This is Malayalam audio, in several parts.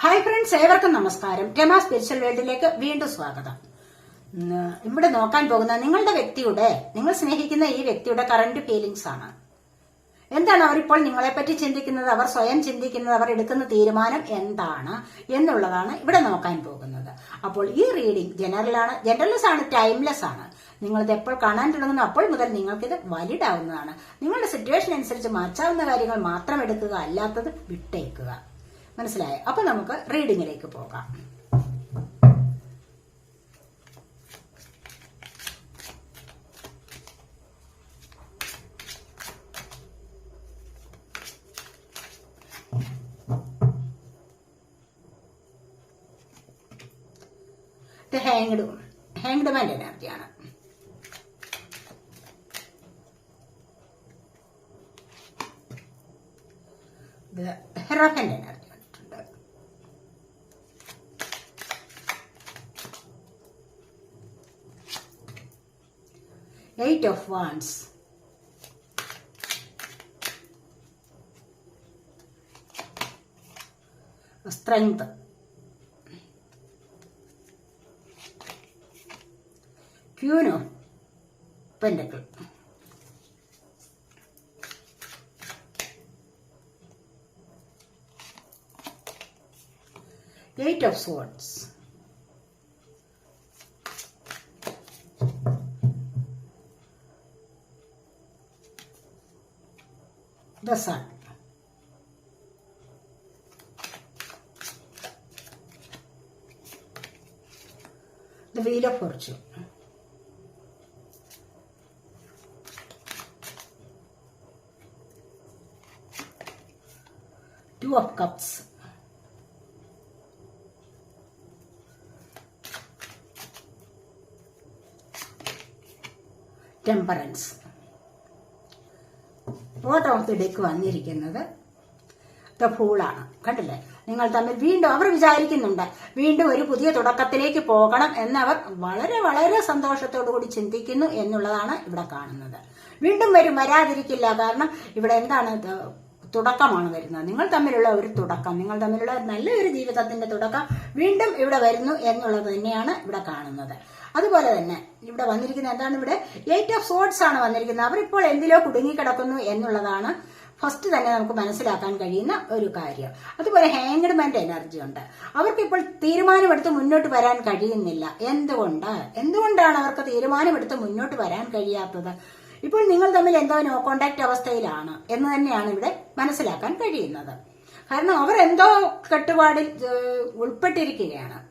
ഹായ് ഫ്രണ്ട്സ് ഏവർക്കും നമസ്കാരം. രമ സ്പിരിച്വൽ വേൾഡിലേക്ക് വീണ്ടും സ്വാഗതം. ഇവിടെ നോക്കാൻ പോകുന്ന നിങ്ങളുടെ വ്യക്തിയുടെ നിങ്ങൾ സ്നേഹിക്കുന്ന ഈ വ്യക്തിയുടെ കറണ്ട് ഫീലിംഗ്സ് ആണ്. എന്താണ് അവരിപ്പോൾ നിങ്ങളെപ്പറ്റി ചിന്തിക്കുന്നത്? അവർ സ്വയം ചിന്തിക്കുന്നത് അവർ എടുക്കുന്ന തീരുമാനം എന്താണ് എന്നുള്ളതാണ് ഇവിടെ നോക്കാൻ പോകുന്നത്. അപ്പോൾ ഈ റീഡിംഗ് ജനറലാണ് ജനറൽസ് ആണ് ടൈംലെസ് ആണ്. നിങ്ങളിത് എപ്പോൾ കാണാൻ തുടങ്ങുന്നു അപ്പോൾ മുതൽ നിങ്ങൾക്കിത് വാലിഡ് ആവുന്നതാണ്. നിങ്ങളുടെ സിറ്റുവേഷൻ അനുസരിച്ച് മാറ്റാവുന്ന കാര്യങ്ങൾ മാത്രം എടുക്കുക അല്ലാത്തത് വിട്ടേക്കുക. മനസ്സിലായോ? അപ്പൊ നമുക്ക് റീഡിങ്ങിലേക്ക് പോകാം. Hanged Eight of Wands. Strength. Queen of Pentacle. Eight of Swords. Sun. The wheel of fortune. Two of cups. Temperance. Of വന്നിരിക്കുന്നത് ഫൂളാണ് കണ്ടില്ലേ? നിങ്ങൾ തമ്മിൽ വീണ്ടും അവർ വിചാരിക്കുന്നുണ്ട്. വീണ്ടും ഒരു പുതിയ തുടക്കത്തിലേക്ക് പോകണം എന്നവർ വളരെ വളരെ സന്തോഷത്തോടു കൂടി ചിന്തിക്കുന്നു എന്നുള്ളതാണ് ഇവിടെ കാണുന്നത്. വീണ്ടും വരും വരാതിരിക്കില്ല. കാരണം ഇവിടെ എന്താണ്? തുടക്കമാണ് വരുന്നത്. നിങ്ങൾ തമ്മിലുള്ള ഒരു തുടക്കം നിങ്ങൾ തമ്മിലുള്ള നല്ലൊരു ജീവിതത്തിന്റെ തുടക്കം വീണ്ടും ഇവിടെ വരുന്നു എന്നുള്ളത് തന്നെയാണ് ഇവിടെ കാണുന്നത്. അതുപോലെ തന്നെ ഇവിടെ വന്നിരിക്കുന്ന എന്താണ് ഇവിടെ? എയ്റ്റ് ഓഫ് സോഡ്സ് ആണ് വന്നിരിക്കുന്നത്. അവരിപ്പോൾ എന്തിലോ കുടുങ്ങിക്കിടക്കുന്നു എന്നുള്ളതാണ് ഫസ്റ്റ് തന്നെ നമുക്ക് മനസ്സിലാക്കാൻ കഴിയുന്ന ഒരു കാര്യം. അതുപോലെ ഹാങ്ഡ് മാന്റെ എനർജി ഉണ്ട്. അവർക്കിപ്പോൾ തീരുമാനമെടുത്ത് മുന്നോട്ട് വരാൻ കഴിയുന്നില്ല. എന്തുകൊണ്ട്? എന്തുകൊണ്ടാണ് അവർക്ക് തീരുമാനമെടുത്ത് മുന്നോട്ട് വരാൻ കഴിയാത്തത്? ഇപ്പോൾ നിങ്ങൾ തമ്മിൽ എന്തോ നോ കോണ്ടാക്ട് അവസ്ഥയിലാണ് എന്ന് തന്നെയാണ് ഇവിടെ മനസ്സിലാക്കാൻ കഴിയുന്നത്. കാരണം അവർ എന്തോ കെട്ടുപാടിൽ ഉൾപ്പെട്ടിരിക്കുകയാണ്.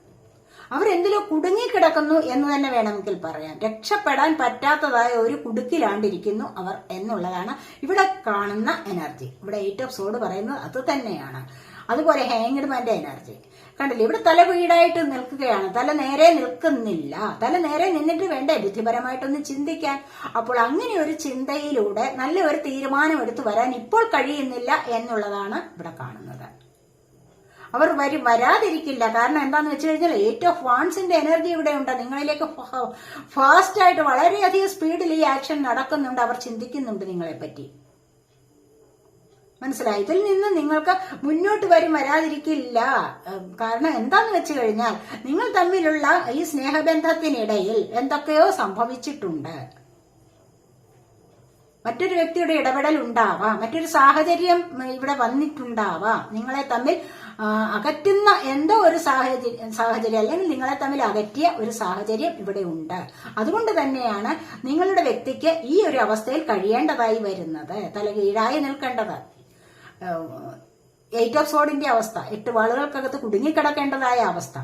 അവരെന്തിലോ കുടുങ്ങിക്കിടക്കുന്നു എന്ന് തന്നെ വേണമെങ്കിൽ പറയാം. രക്ഷപ്പെടാൻ പറ്റാത്തതായ ഒരു കുടുക്കിലാണ്ടിരിക്കുന്നു അവർ എന്നുള്ളതാണ് ഇവിടെ കാണുന്ന എനർജി. ഇവിടെ എയ്റ്റ് ഓഫ് സോഡ് പറയുന്നത് അത് തന്നെയാണ്. അതുപോലെ ഹാങ്ഡ്മാന്റെ എനർജി കണ്ടില്ലേ? ഇവിടെ തല വീടായിട്ട് നിൽക്കുകയാണ്. തല നേരെ നിൽക്കുന്നില്ല. തല നേരെ നിന്നിട്ട് വേണ്ടേ ബുദ്ധിപരമായിട്ടൊന്ന് ചിന്തിക്കാൻ? അപ്പോൾ അങ്ങനെ ഒരു ചിന്തയിലൂടെ നല്ല ഒരു തീരുമാനം എടുത്തു വരാൻ ഇപ്പോൾ കഴിയുന്നില്ല എന്നുള്ളതാണ് ഇവിടെ കാണുന്നത്. അവർ വരും വരാതിരിക്കില്ല. കാരണം എന്താന്ന് വെച്ച് കഴിഞ്ഞാൽ ഏറ്റവും ഫാൻസിന്റെ എനർജി ഇവിടെ ഉണ്ട്. നിങ്ങളിലേക്ക് ഫാസ്റ്റ് ആയിട്ട് വളരെയധികം സ്പീഡിൽ ഈ ആക്ഷൻ നടക്കുന്നുണ്ട്. അവർ ചിന്തിക്കുന്നുണ്ട് നിങ്ങളെ പറ്റി മനസ്സിലായി? ഇതിൽ നിന്ന് നിങ്ങൾക്ക് മുന്നോട്ട് വരും വരാതിരിക്കില്ല. കാരണം എന്താന്ന് വെച്ച് കഴിഞ്ഞാൽ നിങ്ങൾ തമ്മിലുള്ള ഈ സ്നേഹബന്ധത്തിനിടയിൽ എന്തൊക്കെയോ സംഭവിച്ചിട്ടുണ്ട്. മറ്റൊരു വ്യക്തിയുടെ ഇടപെടൽ ഉണ്ടാവാം. മറ്റൊരു സാഹചര്യം ഇവിടെ വന്നിട്ടുണ്ടാവാം. നിങ്ങളെ തമ്മിൽ അകറ്റുന്ന എന്തോ ഒരു സാഹചര്യം സാഹചര്യം അല്ലെങ്കിൽ നിങ്ങളെ തമ്മിൽ അകറ്റിയ ഒരു സാഹചര്യം ഇവിടെ ഉണ്ട്. അതുകൊണ്ട് തന്നെയാണ് നിങ്ങളുടെ വ്യക്തിക്ക് ഈ ഒരു അവസ്ഥയിൽ കഴിയേണ്ടതായി വരുന്നത്. തലകീഴായി നിൽക്കേണ്ടത്. എയ്റ്റ് ഓഫ് സോഡിന്റെ അവസ്ഥ എട്ട് വാളുകൾക്കകത്ത് കുടുങ്ങിക്കിടക്കേണ്ടതായ അവസ്ഥ.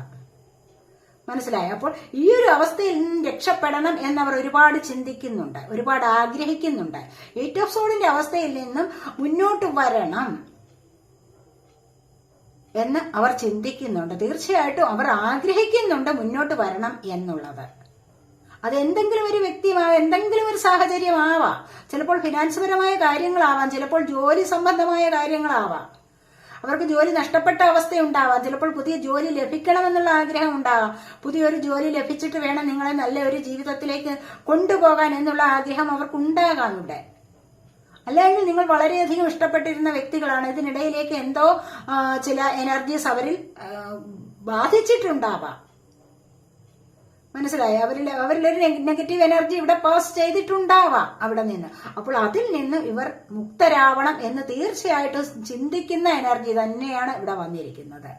മനസ്സിലായോ? അപ്പോൾ ഈ ഒരു അവസ്ഥയിൽ നിന്ന് രക്ഷപ്പെടണം എന്നവർ ഒരുപാട് ചിന്തിക്കുന്നുണ്ട് ഒരുപാട് ആഗ്രഹിക്കുന്നുണ്ട്. എയ്റ്റ് ഓഫ് സോഡിന്റെ അവസ്ഥയിൽ നിന്നും മുന്നോട്ട് വരണം. എന്ന് അവർ ചിന്തിക്കുന്നുണ്ട്. തീർച്ചയായിട്ടും അവർ ആഗ്രഹിക്കുന്നുണ്ട് മുന്നോട്ട് വരണം എന്നുള്ളത്. അത് എന്തെങ്കിലും ഒരു വ്യക്തിയാവാം എന്തെങ്കിലും ഒരു സാഹചര്യമാവാം. ചിലപ്പോൾ ഫിനാൻസ് പരമായ കാര്യങ്ങളാവാം ചിലപ്പോൾ ജോലി സംബന്ധമായ കാര്യങ്ങളാവാം. അവർക്ക് ജോലി നഷ്ടപ്പെട്ട അവസ്ഥയുണ്ടാവാം. ചിലപ്പോൾ പുതിയ ജോലി ലഭിക്കണമെന്നുള്ള ആഗ്രഹം ഉണ്ടാവാം. പുതിയൊരു ജോലി ലഭിച്ചിട്ട് വേണം നിങ്ങളെ നല്ല ഒരു ജീവിതത്തിലേക്ക് കൊണ്ടുപോകാൻ എന്നുള്ള ആഗ്രഹം അവർക്കുണ്ടാകാം ഇവിടെ. അല്ലെങ്കിൽ നിങ്ങൾ വളരെയധികം ഇഷ്ടപ്പെട്ടിരുന്ന വ്യക്തികളാണ്. ഇതിനിടയിലേക്ക് എന്തോ ചില എനർജീസ് അവരിൽ ബാധിച്ചിട്ടുണ്ടാവാം. മനസ്സിലായി? അവരിൽ അവരിലൊരു നെഗറ്റീവ് എനർജി ഇവിടെ പാസ് ചെയ്തിട്ടുണ്ടാവാം അവിടെ നിന്ന്. അപ്പോൾ അതിൽ നിന്ന് ഇവർ മുക്തരാവണം എന്ന് തീർച്ചയായിട്ടും ചിന്തിക്കുന്ന എനർജി തന്നെയാണ് ഇവിടെ വന്നിരിക്കുന്നത്.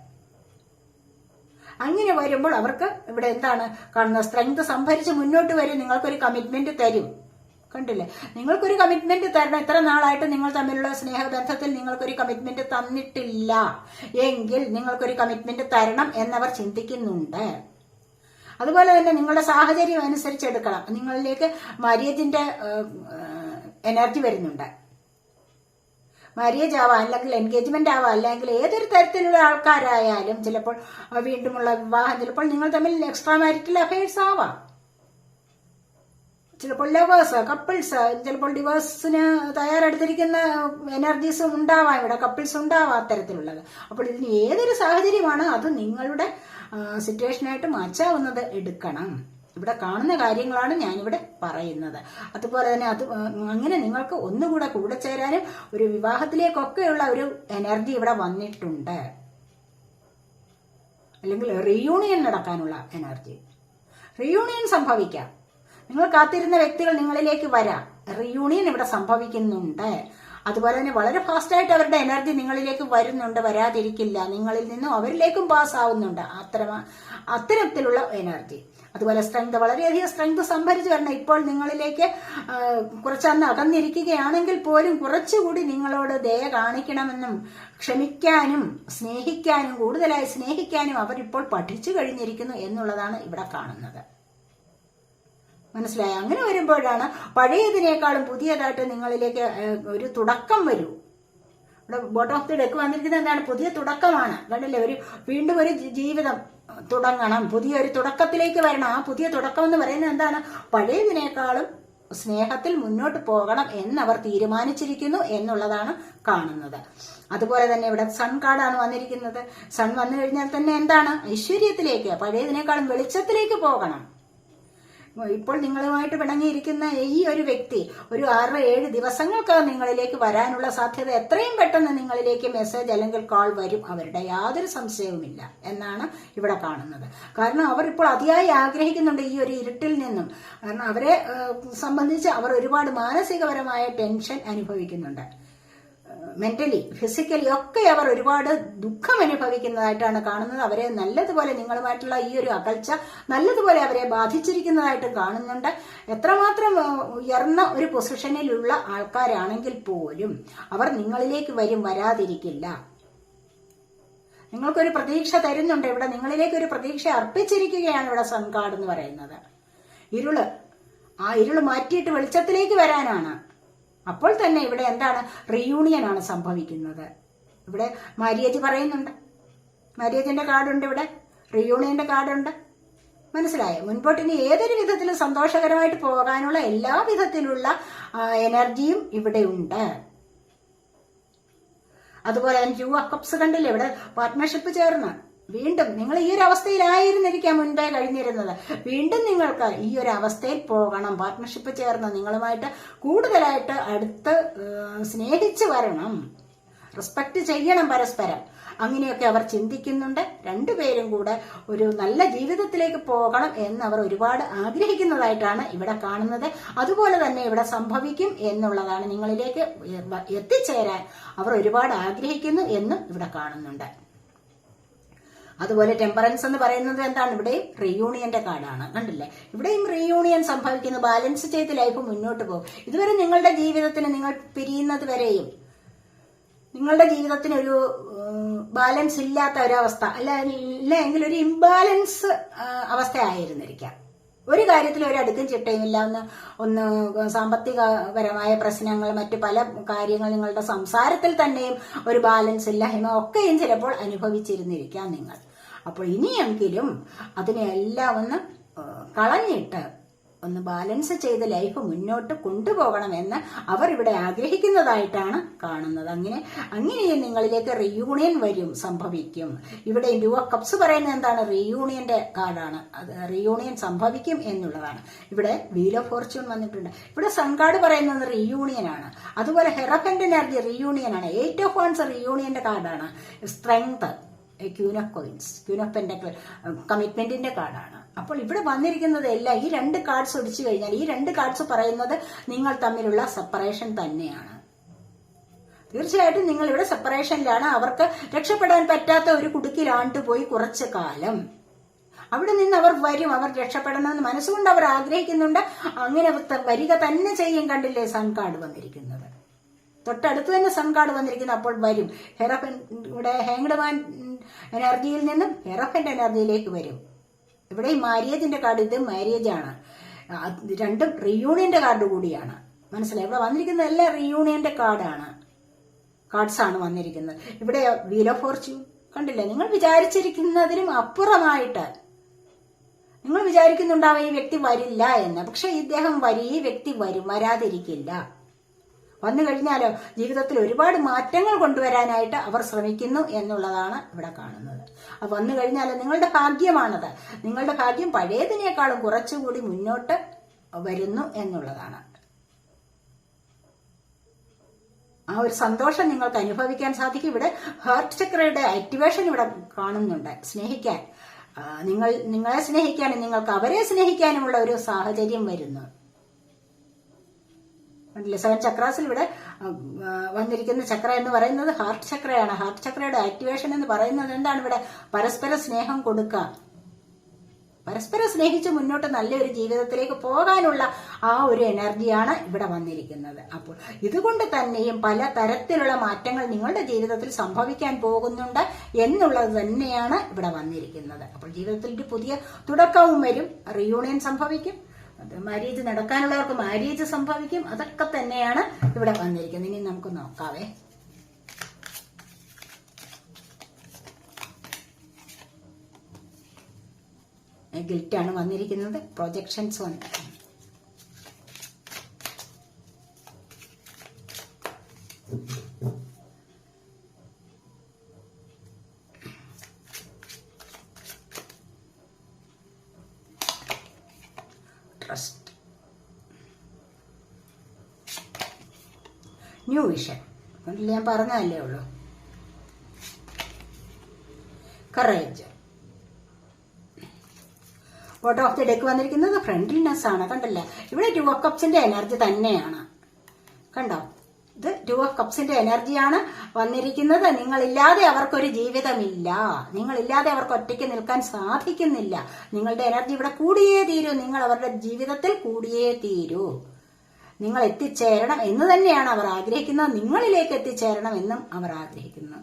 അങ്ങനെ വരുമ്പോൾ അവർക്ക് ഇവിടെ എന്താണ്? കാണുന്ന സ്ട്രെങ്ത് സംഭരിച്ച് മുന്നോട്ട് വരും നിങ്ങൾക്കൊരു കമ്മിറ്റ്മെന്റ് തരും. കണ്ടില്ലേ? നിങ്ങൾക്കൊരു കമ്മിറ്റ്മെന്റ് തരണം. ഇത്ര നാളായിട്ട് നിങ്ങൾ തമ്മിലുള്ള സ്നേഹബന്ധത്തിൽ നിങ്ങൾക്കൊരു കമ്മിറ്റ്മെന്റ് തന്നിട്ടില്ല. എങ്കിൽ നിങ്ങൾക്കൊരു കമ്മിറ്റ്മെന്റ് തരണം എന്നവർ ചിന്തിക്കുന്നുണ്ട്. അതുപോലെ തന്നെ നിങ്ങളുടെ സാഹചര്യം അനുസരിച്ച് എടുക്കണം. നിങ്ങളിലേക്ക് മാര്യേജിന്റെ എനർജി വരുന്നുണ്ട്. മാര്യേജ് ആവാം അല്ലെങ്കിൽ എൻഗേജ്മെന്റ് ആവാം അല്ലെങ്കിൽ ഏതൊരു തരത്തിലുള്ള ആൾക്കാരായാലും ചിലപ്പോൾ വീണ്ടുമുള്ള വിവാഹം ചിലപ്പോൾ നിങ്ങൾ തമ്മിൽ എക്സ്ട്രാ മാരിറ്റൽ അഫയേഴ്സ് ആവാം. ചിലപ്പോൾ ലവേഴ്സ് കപ്പിൾസ് ചിലപ്പോൾ ഡിവോഴ്സിന് തയ്യാറെടുത്തിരിക്കുന്ന എനർജീസ് ഉണ്ടാവാം ഇവിടെ കപ്പിൾസ് ഉണ്ടാവാം അത്തരത്തിലുള്ളത് അപ്പോൾ ഇതിന് ഏതൊരു സാഹചര്യമാണ് അത് നിങ്ങളുടെ സിറ്റുവേഷനായിട്ട് മാച്ചാവുന്നത് എടുക്കണം. ഇവിടെ കാണുന്ന കാര്യങ്ങളാണ് ഞാനിവിടെ പറയുന്നത്. അതുപോലെ തന്നെ അത് അങ്ങനെ നിങ്ങൾക്ക് ഒന്നുകൂടെ കൂടെ ചേരാനും ഒരു വിവാഹത്തിലേക്കൊക്കെയുള്ള ഒരു എനർജി ഇവിടെ വന്നിട്ടുണ്ട്. അല്ലെങ്കിൽ റിയൂണിയൻ നടക്കാനുള്ള എനർജി റിയൂണിയൻ സംഭവിക്കാം. നിങ്ങൾ കാത്തിരുന്ന വ്യക്തികൾ നിങ്ങളിലേക്ക് വരാം. റിയൂണിയൻ ഇവിടെ സംഭവിക്കുന്നുണ്ട്. അതുപോലെ തന്നെ വളരെ ഫാസ്റ്റായിട്ട് അവരുടെ എനർജി നിങ്ങളിലേക്ക് വരുന്നുണ്ട് വരാതിരിക്കില്ല. നിങ്ങളിൽ നിന്നും അവരിലേക്കും പാസ് ആവുന്നുണ്ട്. അത്തരം അത്തരത്തിലുള്ള എനർജി അതുപോലെ സ്ട്രെങ്ത് വളരെയധികം സ്ട്രെങ്ത് സംഭരിച്ചു വരണം. ഇപ്പോൾ നിങ്ങളിലേക്ക് കുറച്ചന്ന് അകന്നിരിക്കുകയാണെങ്കിൽ പോലും കുറച്ചുകൂടി നിങ്ങളോട് ദയ കാണിക്കണമെന്നും ക്ഷമിക്കാനും സ്നേഹിക്കാനും കൂടുതലായി സ്നേഹിക്കാനും അവരിപ്പോൾ പഠിച്ചു കഴിഞ്ഞിരിക്കുന്നു എന്നുള്ളതാണ് ഇവിടെ കാണുന്നത്. മനസ്സിലായി? അങ്ങനെ വരുമ്പോഴാണ് പഴയതിനേക്കാളും പുതിയതായിട്ട് നിങ്ങളിലേക്ക് ഒരു തുടക്കം വരൂ. ഇവിടെ ബോട്ടം ഓഫ് ദി ഡെക്ക് വന്നിരിക്കുന്നത് എന്താണ്? പുതിയ തുടക്കമാണ്. കണ്ടില്ലേ? ഒരു വീണ്ടും ഒരു ജീവിതം തുടങ്ങണം. പുതിയൊരു തുടക്കത്തിലേക്ക് വരണം. ആ പുതിയ തുടക്കം എന്ന് പറയുന്നത് എന്താണ്? പഴയതിനേക്കാളും സ്നേഹത്തിൽ മുന്നോട്ട് പോകണം എന്നവർ തീരുമാനിച്ചിരിക്കുന്നു എന്നുള്ളതാണ് കാണുന്നത്. അതുപോലെ തന്നെ ഇവിടെ സൺ കാർഡാണ് വന്നിരിക്കുന്നത്. സൺ വന്നു കഴിഞ്ഞാൽ തന്നെ എന്താണ്? ഐശ്വര്യത്തിലേക്ക് പഴയതിനേക്കാളും വെളിച്ചത്തിലേക്ക് പോകണം. ഇപ്പോൾ നിങ്ങളുമായിട്ട് പിണങ്ങിയിരിക്കുന്ന ഈ ഒരു വ്യക്തി ഒരു ആറ് ഏഴ് ദിവസങ്ങൾക്കകം നിങ്ങളിലേക്ക് വരാനുള്ള സാധ്യത എത്രയും പെട്ടെന്ന് നിങ്ങളിലേക്ക് മെസ്സേജ് അല്ലെങ്കിൽ കോൾ വരും. അവരുടെ യാതൊരു സംശയവുമില്ല എന്നാണ് ഇവിടെ കാണുന്നത്. കാരണം അവർ ഇപ്പോൾ അതിയായി ആഗ്രഹിക്കുന്നുണ്ട് ഈ ഒരു ഇരുട്ടിൽ നിന്നും. കാരണം അവരെ സംബന്ധിച്ച് അവർ ഒരുപാട് മാനസികപരമായ ടെൻഷൻ അനുഭവിക്കുന്നുണ്ട്. മെന്റലി ഫിസിക്കലി ഒക്കെ അവർ ഒരുപാട് ദുഃഖം അനുഭവിക്കുന്നതായിട്ടാണ് കാണുന്നത്. അവരെ നല്ലതുപോലെ നിങ്ങളുമായിട്ടുള്ള ഈ ഒരു അകൽച്ച നല്ലതുപോലെ അവരെ ബാധിച്ചിരിക്കുന്നതായിട്ട് കാണുന്നുണ്ട്. എത്രമാത്രം ഉയർന്ന ഒരു പൊസിഷനിലുള്ള ആൾക്കാരാണെങ്കിൽ പോലും അവർ നിങ്ങളിലേക്ക് വരും വരാതിരിക്കില്ല. നിങ്ങൾക്കൊരു പ്രതീക്ഷ തരുന്നുണ്ട്. ഇവിടെ നിങ്ങളിലേക്ക് ഒരു പ്രതീക്ഷ അർപ്പിച്ചിരിക്കുകയാണ് ഇവിടെ സൺകാർഡ് എന്ന് പറയുന്നത്. ഇരുൾ ആ ഇരുൾ മാറ്റിയിട്ട് വെളിച്ചത്തിലേക്ക് വരാനാണ്. അപ്പോൾ തന്നെ ഇവിടെ എന്താണ്? റിയൂണിയൻ ആണ് സംഭവിക്കുന്നത്. ഇവിടെ മാര്യേജ് പറയുന്നുണ്ട്. മാര്യേജിന്റെ കാർഡുണ്ട് ഇവിടെ. റീയൂണിയന്റെ കാർഡുണ്ട്. മനസ്സിലായോ? മുൻപോട്ട് ഇനി ഏതൊരു വിധത്തിലും സന്തോഷകരമായിട്ട് പോകാനുള്ള എല്ലാ വിധത്തിലുള്ള എനർജിയും ഇവിടെ ഉണ്ട്. അതുപോലെ തന്നെ ടു അക്കപ്സ് കപ്സ് കണ്ടില്ലേ? ഇവിടെ പാർട്ട്ണർഷിപ്പ് ചേർന്ന്. വീണ്ടും നിങ്ങൾ ഈ ഒരു അവസ്ഥയിലായിരുന്നിരിക്കാം മുൻപേ കഴിഞ്ഞിരുന്നത്. വീണ്ടും നിങ്ങൾക്ക് ഈ ഒരു അവസ്ഥയിൽ പോകണം. പാർട്ട്ണർഷിപ്പ് ചേർന്ന് നിങ്ങളുമായിട്ട് കൂടുതലായിട്ട് അടുത്ത് സ്നേഹിച്ച് വരണം. റെസ്പെക്ട് ചെയ്യണം പരസ്പരം. അങ്ങനെയൊക്കെ അവർ ചിന്തിക്കുന്നുണ്ട്. രണ്ടുപേരും കൂടെ ഒരു നല്ല ജീവിതത്തിലേക്ക് പോകണം എന്ന് അവർ ഒരുപാട് ആഗ്രഹിക്കുന്നതായിട്ടാണ് ഇവിടെ കാണുന്നത്. അതുപോലെ തന്നെ ഇവിടെ സംഭവിക്കും എന്നുള്ളതാണ് നിങ്ങളിലേക്ക് എത്തിച്ചേരാൻ അവർ ഒരുപാട് ആഗ്രഹിക്കുന്നു എന്നും ഇവിടെ കാണുന്നുണ്ട്. അതുപോലെ ടെമ്പറൻസ് എന്ന് പറയുന്നത് എന്താണ്? ഇവിടെയും റീയൂണിയന്റെ കാർഡാണ് കണ്ടില്ലേ? ഇവിടെയും റീയൂണിയൻ സംഭവിക്കുന്നു. ബാലൻസ് ചെയ്ത് ലൈഫ് മുന്നോട്ട് പോകും. ഇതുവരെ നിങ്ങളുടെ ജീവിതത്തിന് നിങ്ങൾ പിരിയുന്നത് വരെയും നിങ്ങളുടെ ജീവിതത്തിന് ഒരു ബാലൻസ് ഇല്ലാത്ത ഒരവസ്ഥ അല്ല അല്ലെങ്കിൽ ഒരു ഇംബാലൻസ് അവസ്ഥയായിരുന്നിരിക്കാം ഒരു കാര്യത്തിൽ ഒരു അടുക്കും ചിട്ടയുമില്ല. ഒന്ന് ഒന്ന് സാമ്പത്തികപരമായ പ്രശ്നങ്ങൾ മറ്റു പല കാര്യങ്ങൾ നിങ്ങളുടെ സംസാരത്തിൽ തന്നെയും ഒരു ബാലൻസ് ഇല്ലായ്മ ഒക്കെയും ചിലപ്പോൾ അനുഭവിച്ചിരുന്നിരിക്കാം നിങ്ങൾ. അപ്പോൾ ഇനിയെങ്കിലും അതിനെല്ലാം ഒന്ന് കളഞ്ഞിട്ട് ഒന്ന് ബാലൻസ് ചെയ്ത് ലൈഫ് മുന്നോട്ട് കൊണ്ടുപോകണമെന്ന് അവർ ഇവിടെ ആഗ്രഹിക്കുന്നതായിട്ടാണ് കാണുന്നത്. അങ്ങനെ അങ്ങനെ നിങ്ങളിലേക്ക് റീയൂണിയൻ വരും സംഭവിക്കും. ഇവിടെ ഡുവ കപ്സ് പറയുന്നത് എന്താണ്? റീയൂണിയന്റെ കാർഡാണ് അത് റീയൂണിയൻ സംഭവിക്കും എന്നുള്ളതാണ്. ഇവിടെ വീൽ ഓഫ് ഫോർച്യൂൺ വന്നിട്ടുണ്ട്. ഇവിടെ സൺകാർഡ് പറയുന്നത് റീയൂണിയൻ ആണ്. അതുപോലെ ഹെറഫന്റ് എനർജി റീയൂണിയൻ ആണ്. എയ്റ്റ് ഓഫ് വൺസ് റീയൂണിയന്റെ കാർഡാണ് strength queen of coins queen of pentacles കമ്മിറ്റ്മെന്റിന്റെ കാർഡാണ് അപ്പോൾ ഇവിടെ വന്നിരിക്കുന്നത് എല്ലാം ഈ രണ്ട് കാർഡ്സ് ഒടിച്ചു കഴിഞ്ഞാൽ ഈ രണ്ട് കാർഡ്സ് പറയുന്നത് നിങ്ങൾ തമ്മിലുള്ള സെപ്പറേഷൻ തന്നെയാണ്. തീർച്ചയായിട്ടും നിങ്ങൾ ഇവിടെ സെപ്പറേഷനിലാണ് അവർക്ക് രക്ഷപ്പെടാൻ പറ്റാത്ത ഒരു കുടുക്കിലാണ്ട് പോയി കുറച്ച് കാലം. അവിടെ നിന്ന് അവർ വരും. അവർ രക്ഷപ്പെടണമെന്ന് മനസ്സുകൊണ്ട് അവർ ആഗ്രഹിക്കുന്നുണ്ട്. അങ്ങനെ വരിക തന്നെ ചെയ്യും കണ്ടില്ലേ സൺ കാർഡ് വന്നിരിക്കുന്നത്. തൊട്ടടുത്ത് തന്നെ സൺ കാർഡ് അപ്പോൾ വരും. ഹെറഫൻ ഇവിടെ ഹാങ്ഡ് മാൻ എനർജിയിൽ നിന്നും ഹെറഫന്റെ എനർജിയിലേക്ക് വരും. ഇവിടെ ഈ മാര്യേജിന്റെ കാർഡ് ഇത് മാര്യേജ് ആണ്. രണ്ടും റിയൂണിയന്റെ കാർഡ് കൂടിയാണ്. മനസ്സിലായി? ഇവിടെ വന്നിരിക്കുന്ന എല്ലാം റിയൂണിയന്റെ കാർഡാണ് കാർഡ്സ് ആണ് വന്നിരിക്കുന്നത്. ഇവിടെ വീൽ ഓഫ് ഫോർച്യൂൺ കണ്ടില്ലേ? നിങ്ങൾ വിചാരിച്ചിരിക്കുന്നതിനും അപ്പുറമായിട്ട് നിങ്ങൾ വിചാരിക്കുന്നുണ്ടാവും ഈ വ്യക്തി വരില്ല എന്ന്. പക്ഷെ ഇദ്ദേഹം വരും ഈ വ്യക്തി വരും വരാതിരിക്കില്ല. വന്നു കഴിഞ്ഞാലോ ജീവിതത്തിൽ ഒരുപാട് മാറ്റങ്ങൾ കൊണ്ടുവരാനായിട്ട് അവർ ശ്രമിക്കുന്നു എന്നുള്ളതാണ് ഇവിടെ കാണുന്നത്. അത് വന്നു കഴിഞ്ഞാലോ നിങ്ങളുടെ ഭാഗ്യമാണത്. നിങ്ങളുടെ ഭാഗ്യം പഴയതിനേക്കാളും കുറച്ചുകൂടി മുന്നോട്ട് വരുന്നു എന്നുള്ളതാണ്. ആ ഒരു സന്തോഷം നിങ്ങൾക്ക് അനുഭവിക്കാൻ സാധിക്കും. ഇവിടെ ഹാർട്ട് ചക്രയുടെ ആക്ടിവേഷൻ ഇവിടെ കാണുന്നുണ്ട്. സ്നേഹിക്കാൻ. നിങ്ങൾ നിങ്ങളെ സ്നേഹിക്കാനും നിങ്ങൾക്ക് അവരെ സ്നേഹിക്കാനുമുള്ള ഒരു സാഹചര്യം വരുന്നു. കണ്ടില്ലേ? സെവൻ ചക്രാസിൽ ഇവിടെ വന്നിരിക്കുന്ന ചക്ര എന്ന് പറയുന്നത് ഹാർട്ട് ചക്രയാണ്. ഹാർട്ട് ചക്രയുടെ ആക്ടിവേഷൻ എന്ന് പറയുന്നത് എന്താണ് ഇവിടെ പരസ്പര സ്നേഹം കൊടുക്കുക പരസ്പരം സ്നേഹിച്ച് മുന്നോട്ട് നല്ലൊരു ജീവിതത്തിലേക്ക് പോകാനുള്ള ആ ഒരു എനർജിയാണ് ഇവിടെ വന്നിരിക്കുന്നത്. അപ്പോൾ ഇതുകൊണ്ട് തന്നെയും പല തരത്തിലുള്ള മാറ്റങ്ങൾ നിങ്ങളുടെ ജീവിതത്തിൽ സംഭവിക്കാൻ പോകുന്നുണ്ട് എന്നുള്ളത് തന്നെയാണ് ഇവിടെ വന്നിരിക്കുന്നത്. അപ്പോൾ ജീവിതത്തിൽ ഒരു പുതിയ തുടക്കവും വരും. റിയൂണിയൻ സംഭവിക്കും. അത് മാര്യേജ് നടക്കാനുള്ളവർക്ക് മാര്യേജ് സംഭവിക്കും. അതൊക്കെ തന്നെയാണ് ഇവിടെ വന്നിരിക്കുന്നത്. ഇനി നമുക്ക് നോക്കാവേ. ഗിൽറ്റാണ് വന്നിരിക്കുന്നത്. പ്രൊജക്ഷൻസ് വന്ന് ട്രസ്റ്റ് ന്യൂ വിഷൻ കണ്ടില്ല ഞാൻ പറഞ്ഞതല്ലേ ഉള്ളൂ. Courage photo of the deck വന്നിരിക്കുന്നത് ഫ്രണ്ട്ലിനെസ് ആണ്. കണ്ടല്ലേ? ഇവിടെ ടു ഓഫ് കപ്സിന്റെ എനർജി തന്നെയാണ്. കണ്ടോ? ഇത് ടു ഓഫ് കപ്സിന്റെ എനർജിയാണ് വന്നിരിക്കുന്നത്. നിങ്ങളില്ലാതെ അവർക്കൊരു ജീവിതമില്ല. നിങ്ങളില്ലാതെ അവർക്ക് ഒറ്റയ്ക്ക് നിൽക്കാൻ സാധിക്കുന്നില്ല. നിങ്ങളുടെ എനർജി ഇവിടെ കൂടിയേ തീരൂ. നിങ്ങൾ അവരുടെ ജീവിതത്തിൽ കൂടിയേ തീരൂ. നിങ്ങൾ എത്തിച്ചേരണം എന്ന് തന്നെയാണ് അവർ ആഗ്രഹിക്കുന്നത്. നിങ്ങളിലേക്ക് എത്തിച്ചേരണം എന്നും അവർ ആഗ്രഹിക്കുന്നു.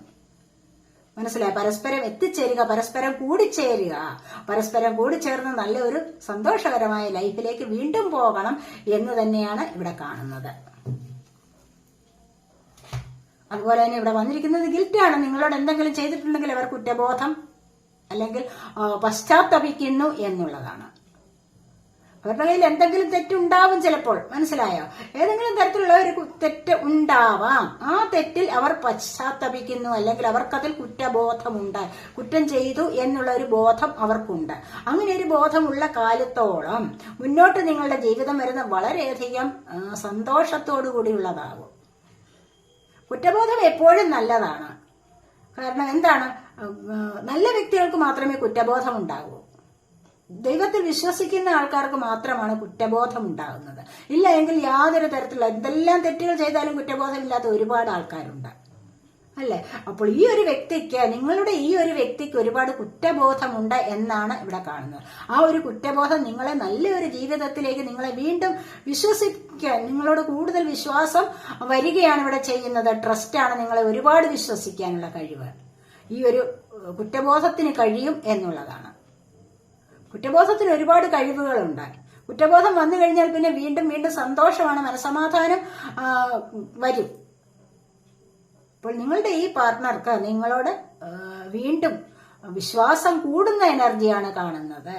മനസ്സിലായി? പരസ്പരം എത്തിച്ചേരുക പരസ്പരം കൂടിച്ചേരുക. പരസ്പരം കൂടിച്ചേർന്ന് നല്ലൊരു സന്തോഷകരമായ ലൈഫിലേക്ക് വീണ്ടും പോകണം എന്ന് തന്നെയാണ് ഇവിടെ കാണുന്നത്. അതുപോലെ തന്നെ ഇവിടെ വന്നിരിക്കുന്നത് ഗിൽറ്റാണ് നിങ്ങളോട് എന്തെങ്കിലും ചെയ്തിട്ടുണ്ടെങ്കിൽ അവർ കുറ്റബോധം അല്ലെങ്കിൽ പശ്ചാത്തപിക്കുന്നു എന്നുള്ളതാണ്. അവരുടെ കയ്യിൽ എന്തെങ്കിലും തെറ്റുണ്ടാവും ചിലപ്പോൾ മനസ്സിലായോ? ഏതെങ്കിലും തരത്തിലുള്ള ഒരു തെറ്റ് ഉണ്ടാവാം. ആ തെറ്റിൽ അവർ പശ്ചാത്തപിക്കുന്നു അല്ലെങ്കിൽ അവർക്കതിൽ കുറ്റബോധമുണ്ട് കുറ്റം ചെയ്തു എന്നുള്ള ഒരു ബോധം അവർക്കുണ്ട്. അങ്ങനെ ഒരു ബോധമുള്ള കാലത്തോളം മുന്നോട്ട് നിങ്ങളുടെ ജീവിതം വരുന്ന വളരെയധികം സന്തോഷത്തോടു കൂടിയുള്ളതാകും കുറ്റബോധം എപ്പോഴും നല്ലതാണ്. കാരണം എന്താണ്? നല്ല വ്യക്തികൾക്ക് മാത്രമേ കുറ്റബോധം ഉണ്ടാകൂ ദൈവത്തിൽ വിശ്വസിക്കുന്ന ആൾക്കാർക്ക് മാത്രമാണ് കുറ്റബോധം ഉണ്ടാകുന്നത് ഇല്ല എങ്കിൽ യാതൊരു തരത്തിലുള്ള എന്തെല്ലാം തെറ്റുകൾ ചെയ്താലും കുറ്റബോധമില്ലാത്ത ഒരുപാട് ആൾക്കാരുണ്ട്. അല്ലേ? അപ്പോൾ ഈ ഒരു വ്യക്തിക്ക് നിങ്ങളുടെ ഈ ഒരു വ്യക്തിക്ക് ഒരുപാട് കുറ്റബോധമുണ്ട് എന്നാണ് ഇവിടെ കാണുന്നത്. ആ ഒരു കുറ്റബോധം നിങ്ങളെ നല്ലൊരു ജീവിതത്തിലേക്ക് നിങ്ങളെ വീണ്ടും വിശ്വസിക്കാൻ നിങ്ങളോട് കൂടുതൽ വിശ്വാസം വരികയാണ് ഇവിടെ ചെയ്യുന്നത്. ട്രസ്റ്റാണ് നിങ്ങളെ ഒരുപാട് വിശ്വസിക്കാനുള്ള കഴിവ്. ഈ ഒരു കുറ്റബോധത്തിന് കഴിയും എന്നുള്ളതാണ്. കുറ്റബോധത്തിന് ഒരുപാട് കഴിവുകളുണ്ട് കുറ്റബോധം വന്നു കഴിഞ്ഞാൽ പിന്നെ വീണ്ടും വീണ്ടും സന്തോഷമാണ് മനസമാധാനം വരും. അപ്പോൾ നിങ്ങളുടെ ഈ പാർട്ട്ണർക്ക് നിങ്ങളോട് വീണ്ടും വിശ്വാസം കൂടുന്ന എനർജിയാണ് കാണുന്നത്.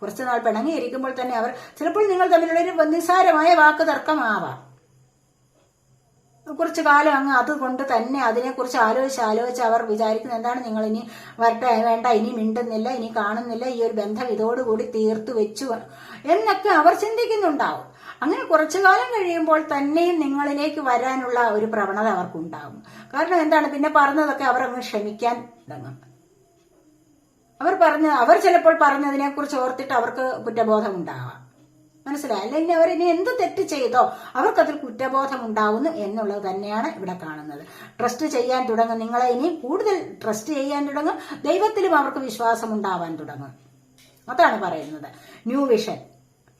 കുറച്ചുനാൾ പിണങ്ങിയിരിക്കുമ്പോൾ തന്നെ അവർ ചിലപ്പോൾ നിങ്ങൾ തമ്മിലുള്ള ഒരു നിസ്സാരമായ വാക്ക് തർക്കമാവാം കുറച്ചു കാലം അങ്ങ് അതുകൊണ്ട് തന്നെ അതിനെക്കുറിച്ച് ആലോചിച്ച് ആലോചിച്ച് അവർ വിചാരിക്കുന്നത് എന്താണ് നിങ്ങൾ ഇനി വരട്ടെ? വേണ്ട ഇനി മിണ്ടുന്നില്ല ഇനി കാണുന്നില്ല ഈ ഒരു ബന്ധം ഇതോടുകൂടി തീർത്തു വെച്ചു എന്നൊക്കെ അവർ ചിന്തിക്കുന്നുണ്ടാവും. അങ്ങനെ കുറച്ചു കാലം കഴിയുമ്പോൾ തന്നെയും നിങ്ങളിലേക്ക് വരാനുള്ള ഒരു പ്രവണത അവർക്കുണ്ടാകും. കാരണം എന്താണ്? പിന്നെ പറഞ്ഞതൊക്കെ അവർ അങ്ങ് ക്ഷമിക്കാൻ തുടങ്ങും. അവർ പറഞ്ഞ അവർ ചിലപ്പോൾ പറഞ്ഞതിനെ കുറിച്ച് ഓർത്തിട്ട് അവർക്ക് കുറ്റബോധം ഉണ്ടാവാം മനസ്സിലായി? അല്ലെങ്കിൽ അവർ ഇനി എന്ത് തെറ്റ് ചെയ്തോ അവർക്കതിൽ കുറ്റബോധം ഉണ്ടാവുന്നു എന്നുള്ളത് തന്നെയാണ് ഇവിടെ കാണുന്നത്. ട്രസ്റ്റ് ചെയ്യാൻ തുടങ്ങും. നിങ്ങളെ ഇനി കൂടുതൽ ട്രസ്റ്റ് ചെയ്യാൻ തുടങ്ങും. ദൈവത്തിലും അവർക്ക് വിശ്വാസം ഉണ്ടാവാൻ തുടങ്ങും. അതാണ് പറയുന്നത്. ന്യൂ വിഷൻ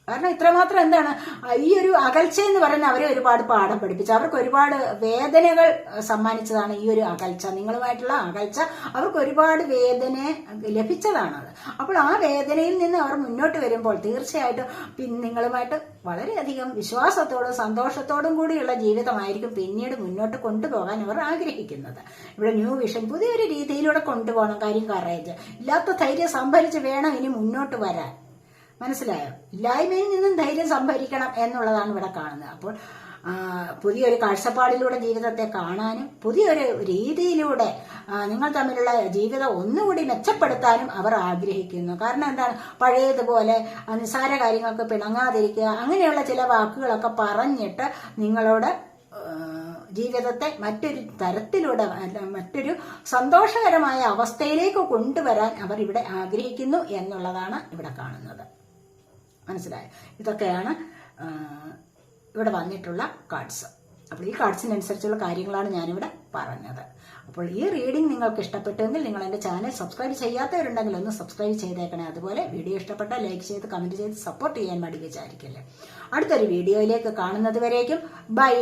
കാരണം ഇത്രമാത്രം എന്താണ് ഈ ഒരു അകൽച്ച എന്ന് പറയുന്ന അവരെ ഒരുപാട് പാഠം പഠിപ്പിച്ചു. അവർക്ക് ഒരുപാട് വേദനകൾ സമ്മാനിച്ചതാണ് ഈ ഒരു അകൽച്ച. നിങ്ങളുമായിട്ടുള്ള അകൽച്ച അവർക്ക് ഒരുപാട് വേദന ലഭിച്ചതാണത് അപ്പോൾ ആ വേദനയിൽ നിന്ന് അവർ മുന്നോട്ട് വരുമ്പോൾ തീർച്ചയായിട്ടും പിൻ- നിങ്ങളുമായിട്ട് വളരെയധികം വിശ്വാസത്തോടും സന്തോഷത്തോടും കൂടിയുള്ള ജീവിതമായിരിക്കും പിന്നീട് മുന്നോട്ട് കൊണ്ടുപോകാൻ അവർ ആഗ്രഹിക്കുന്നത്. ഇവിടെ ന്യൂ വിഷൻ പുതിയൊരു രീതിയിലൂടെ കൊണ്ടുപോകണം കാര്യം കറേജ്. ഇല്ലാത്ത ധൈര്യം സംഭരിച്ച് വേണം ഇനി മുന്നോട്ട് വരാൻ. മനസ്സിലായോ? ഇല്ലായ്മയിൽ നിന്നും ധൈര്യം സംഭരിക്കണം എന്നുള്ളതാണ് ഇവിടെ കാണുന്നത്. അപ്പോൾ പുതിയൊരു കാഴ്ചപ്പാടിലൂടെ ജീവിതത്തെ കാണാനും പുതിയൊരു രീതിയിലൂടെ നിങ്ങൾ തമ്മിലുള്ള ജീവിതം ഒന്നുകൂടി മെച്ചപ്പെടുത്താനും അവർ ആഗ്രഹിക്കുന്നു. കാരണം എന്താണ്? പഴയതുപോലെ നിസ്സാര കാര്യങ്ങൾക്ക് പിണങ്ങാതിരിക്കുക അങ്ങനെയുള്ള ചില വാക്കുകളൊക്കെ പറഞ്ഞിട്ട് നിങ്ങളോട് ജീവിതത്തെ മറ്റൊരു തരത്തിലൂടെ മറ്റൊരു സന്തോഷകരമായ അവസ്ഥയിലേക്ക് കൊണ്ടുവരാൻ അവർ ഇവിടെ ആഗ്രഹിക്കുന്നു എന്നുള്ളതാണ് ഇവിടെ കാണുന്നത്. മനസ്സിലായോ? ഇതൊക്കെയാണ് ഇവിടെ വന്നിട്ടുള്ള കാർഡ്സ് അപ്പോൾ ഈ കാർഡ്സിനനുസരിച്ചുള്ള കാര്യങ്ങളാണ് ഞാനിവിടെ പറഞ്ഞത്. അപ്പോൾ ഈ റീഡിംഗ് നിങ്ങൾക്ക് ഇഷ്ടപ്പെട്ടെങ്കിൽ നിങ്ങൾ എന്റെ ചാനൽ സബ്സ്ക്രൈബ് ചെയ്യാത്തവരുണ്ടെങ്കിൽ ഒന്ന് സബ്സ്ക്രൈബ് ചെയ്തേക്കണേ. അതുപോലെ വീഡിയോ ഇഷ്ടപ്പെട്ടാൽ ലൈക്ക് ചെയ്ത് കമന്റ് ചെയ്ത് സപ്പോർട്ട് ചെയ്യാൻ വേണ്ടി വിചാരിക്കില്ലേ. അടുത്തൊരു വീഡിയോയിലേക്ക് കാണുന്നത് വരേക്കും. ബൈ